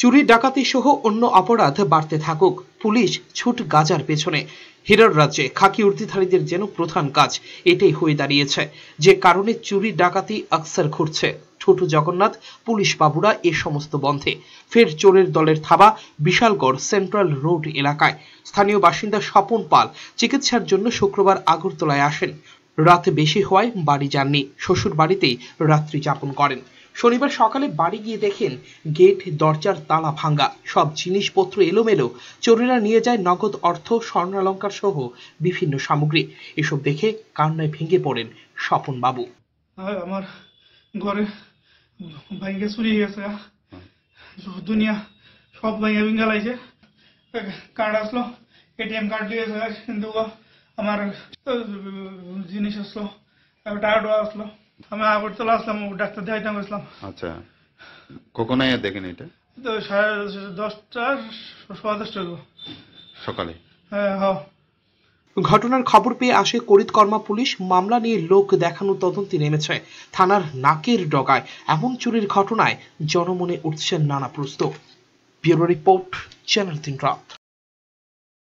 চুরি, ডাকাতি সহ অন্য অপরাধ বাড়তে থাকুক। পুলিশ ছুট গাজার পেছনে। হীরার রাজ্যে খাকি উর্দিধারীদের যেন প্রধান কাজ এটাই হয়ে দাঁড়িয়েছে, যে কারণে চুরি, ডাকাতি আকসার ঘুরছে ছোট জগন্নাথ, পুলিশ বাবুরা এ সমস্ত বন্ধে। ফের চোরের দলের থাবা বিশালগড় সেন্ট্রাল রোড এলাকায়। স্থানীয় বাসিন্দা স্বপন পাল চিকিৎসার জন্য শুক্রবার আগরতলায় আসেন। রাত বেশি হওয়ায় বাড়ি যাননি। শ্বশুর বাড়িতেই রাত্রি যাপন করেন। শনিবার সকালে বাড়ি গিয়ে দেখেন গেট, দরজার তালা ভাঙ্গা। সব জিনিসপত্র এলোমেলো। চোরেরা নিয়ে যায় নগদ অর্থ, স্বর্ণালঙ্কার সহ বিভিন্ন সামগ্রী। এসব দেখে কান্নায় ভেঙে পড়েন স্বপন বাবু আমার ঘরে ভাইকে চুরি গেছে দুনিয়া সব ভিঙ্গা লাগছে। কার্ড আসলো এটিএম কার্ড দিয়ে কিন্তু আমার জিনিস আসলো টায়ারও আসলো। আমি আগরতলা আসলাম ডাক্তার দেখাইতাম আসলাম। আচ্ছা কখন আইয়া দেখেন এটা? তো সাড়ে দশটা সোয়া দশটা সকালে? হ্যাঁ হ্যাঁ। ঘটনার খবর পেয়ে আসে করিতকর্মা পুলিশ মামলা নিয়ে লোক দেখানো তদন্তে নেমেছে থানার নাকের ডগায়। এমন চুরির ঘটনায় জনমনে উঠছে নানা প্রশ্ন। ব্যুরো রিপোর্ট চ্যানেল তিন রাত।